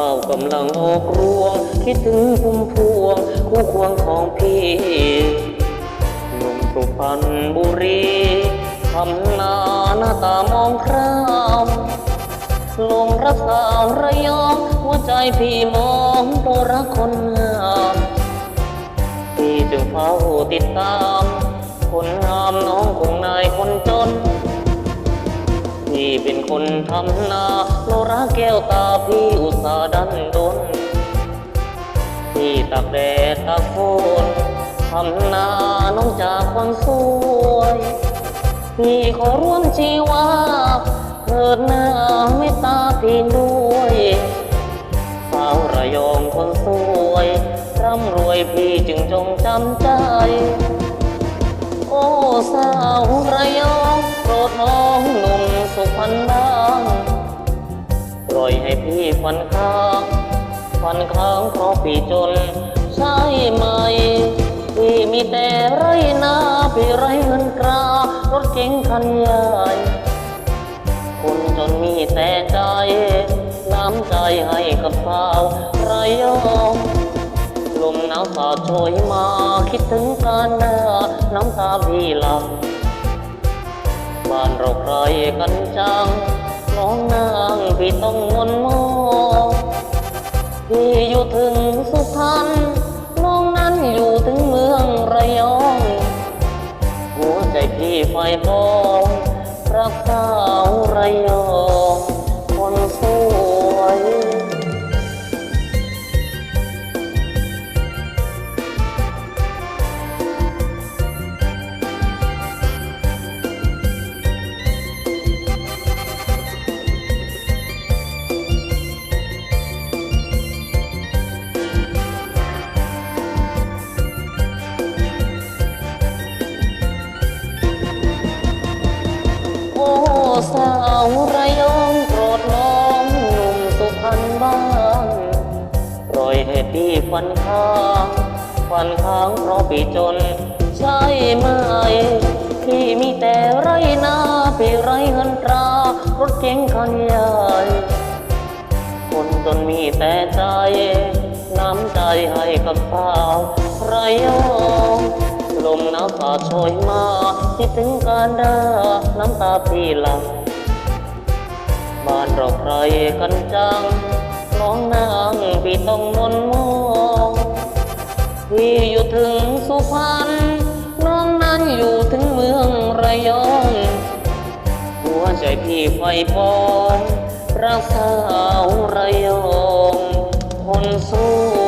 ้ากำลังออกรวง คิดถึงพุ่มพวง คู่ควงของพี่หนุ่มสุพรรณบุรีทำนาหน้าตามองครามลงรักสาวระยองหัวใจพี่มองตัวรักคนงามพี่จึงเฝ้าติดตาม คนทำนาโลรักแก้วตาพี่อุตสาห์ดันดนพี่ตากแดดตากฝนทำนาน้องจากความสวยพี่ขอร่วมชีวาเถิดหน้าเมตตาพี่ด้วยสาวระยองคนสวยร่ำรวยพี่จึงจงจำใจ โอ้สาวระยองโปรดน้องหนุ่ม สุพรรณบ้างปล่อยให้พี่ฟันข้างฟันข้างเพราะพี่จนใช่ไหม พี่มีแต่ไรนาพี่ไรเงินกรารถเก๋งคันใหญ่คนจนมีแต่ใจ น้ำใจให้กับสาวรยองลมหนาวสาดโชยมาคิดถึงการหน้าน้ำตาพี่หลัง บ้านเราใครกันจังน้องนางพี่ต้องมนมองพี่อยู่ถึงสุพรรณน้องนั้นอยู่ถึงเมืองระยองหัวใจพี่ไฟฟองรักสาวระยอง สาวระยองโปรดน้องหนุ่มสุพรรณบ้างปล่อยให้พี่ฟันข้างฟันข้างเพราะพี่จน ใช่ไหม พี่มีแต่ไรนาพี่ไรเงินตรารถเก๋งคันใหญ่คนจนมีแต่ใจ น้ำใจให้กับสาวระยอง ลมหนาวยมาคิดถึงการดาน้ำตาพี่หลังบ้านเราใครกันจัง น้องนางพี่ต้องมนมองพี่อยู่ถึงสุพรรณน้องนั้นอยู่ถึงเมืองระยองหัวใจพี่ไฟปองรักสาวระยอง คนสวย